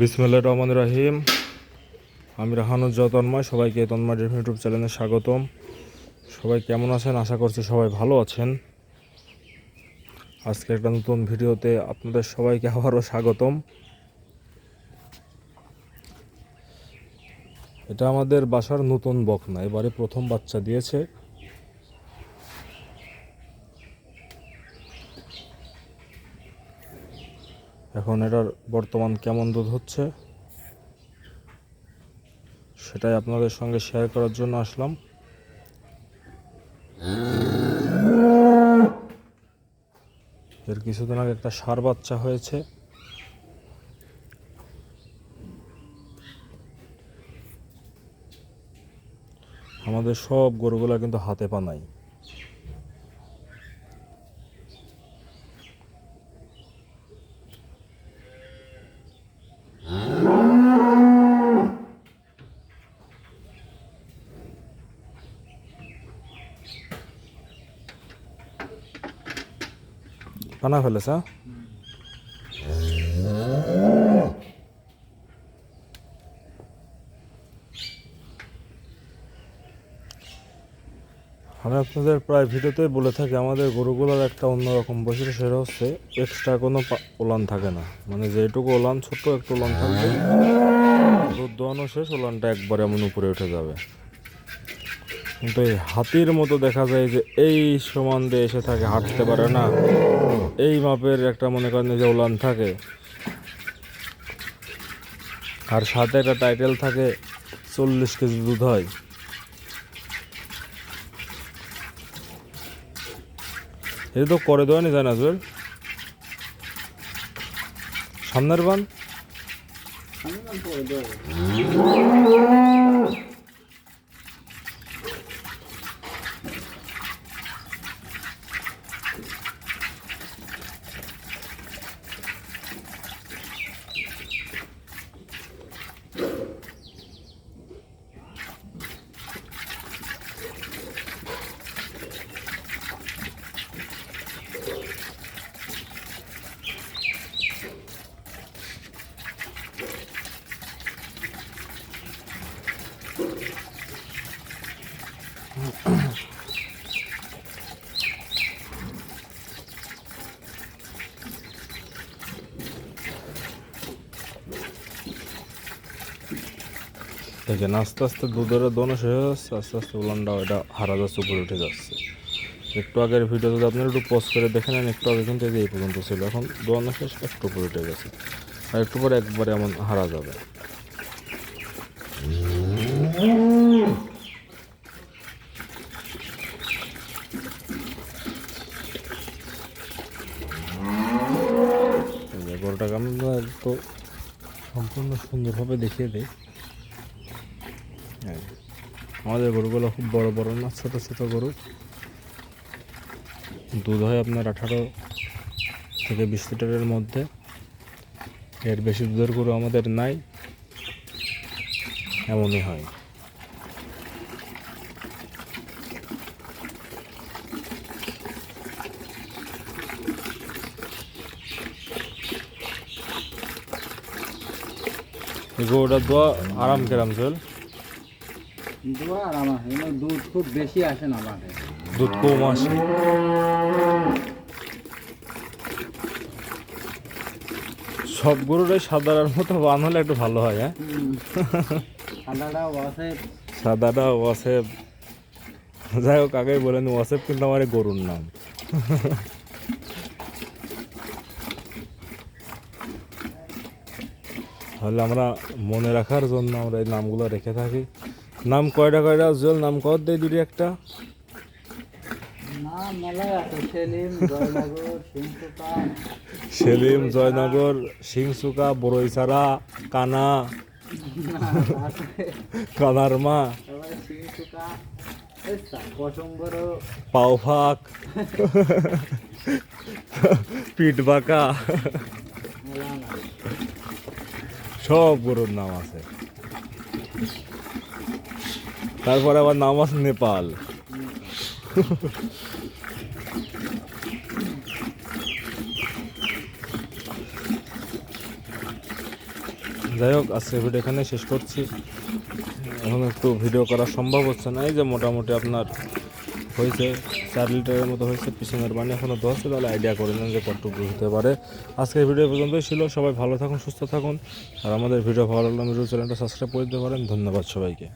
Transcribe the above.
বিসমুল্লাহ রহমান রাহিম। আমি রাহানুজ্জাহ তন্ময়, সবাইকে তন্ময় ড্রিম ইউটিউব চ্যানেলে স্বাগতম। সবাই কেমন আছেন? আশা করছি সবাই ভালো আছেন। আজকে একটা নতুন ভিডিওতে আপনাদের সবাইকে আবারও স্বাগতম। এটা আমাদের বাসার নতুন বকনা, এবারে প্রথম বাচ্চা দিয়েছে। এখন এটার বর্তমান কেমন দুধ হচ্ছে, সেটাই আপনাদের সঙ্গে শেয়ার করার জন্য আসলাম। এর কিছুদিন আগে একটা সার বাচ্চা হয়েছে। আমাদের সব গরুগুলা কিন্তু হাতে পা পানা ফেলেছে? আমি আপনাদের প্রায় ভিডিওতে বলে থাকি, আমাদের গরুগুলোর একটা অন্যরকম বৈশিষ্ট্য সেটা হচ্ছে এক্সট্রা কোনো ওলান থাকে না মানে যেটুকু ওলান ছোট্ট একটু ওলান থাকবে দুধ দোয়ানো শেষ ওলানটা একবার এমন উপরে উঠে যাবে কিন্তু এই হাতির মতো দেখা যায় যে এই সমান দিয়ে এসে থাকে, হাঁটতে পারে না। এই মাপের একটা মনে করেন যে উলান থাকে। আর সাথে একটা টাইটেল থাকে, চল্লিশ কেজি দুধ হয়। এটা তো করে দেওয়া নি যায় না জুয়েল সামনের বান? দেখেন, আস্তে আস্তে দুধের দোনো হয়ে যাচ্ছে, আস্তে আস্তে উলানটা ওটা হারা যাচ্ছে, উপরে উঠে যাচ্ছে। একটু আগের ভিডিও যদি আপনারা একটু পোস্ট করে দেখে নেন, একটু আগে কিন্তু এই পর্যন্ত ছিল, এখন দোয়ানো শেষ, একটু উপরে উঠে গেছে। আর একটু পরে একবারে এমন হারা যাবে। গরুটাকে আমরা তো সম্পূর্ণ সুন্দরভাবে দেখিয়ে দিই। হ্যাঁ। আমাদের গরুগুলো খুব বড় বড় না, ছোট ছোট গরু। দুধ হয় আপনার আঠারো থেকে বিশ লিটারের মধ্যে। এর বেশি দুধের গরু আমাদের নাই, এমনই হয়। গরুটা দোয়া আরাম কেরাম চল দোয়া আর আমার দুধ খুব বেশি আসে না মাঠে দুধ কম আসে। সব গরুটাই সাদার মতো বান হলে একটু ভালো হয় হ্যাঁ? সাদাটা ওয়াসেফ। যাই হোক আগেই বলেন ওয়াসেফ কিন্তু আমার এই গরুর নাম। তাহলে আমরা মনে রাখার জন্য আমরা এই নামগুলো রেখে থাকি। নাম কয়টা কয়টা উজ্জ্বল নাম কত দেয় দুটি একটা। সেলিম জয়নগর সিংসুকা। বড়ইছাড়া কানা। কানার মা। পশম্বর পাওফাক পিঠ বাঁকা। সব গরুর নাম আছে। তারপরে আবার নাম আছে নেপাল। যাই হোক আজকের ভিডিও এখানে শেষ করছি। এখন একটু ভিডিও করা সম্ভব হচ্ছে না, এই যে মোটামুটি আপনার হয়েছে, চার লিটারের মতো হয়েছে, পিছনের পানি এখনও দশে তাহলে আইডিয়া করে নেন যে কতটুকু হতে পারে। আজকের ভিডিও পর্যন্তই ছিল, সবাই ভালো থাকুন, সুস্থ থাকুন। আর আমাদের ভিডিও ভালো লাগলে আমি চ্যানেলটা সাবস্ক্রাইব করে দিতে পারেন। ধন্যবাদ সবাইকে।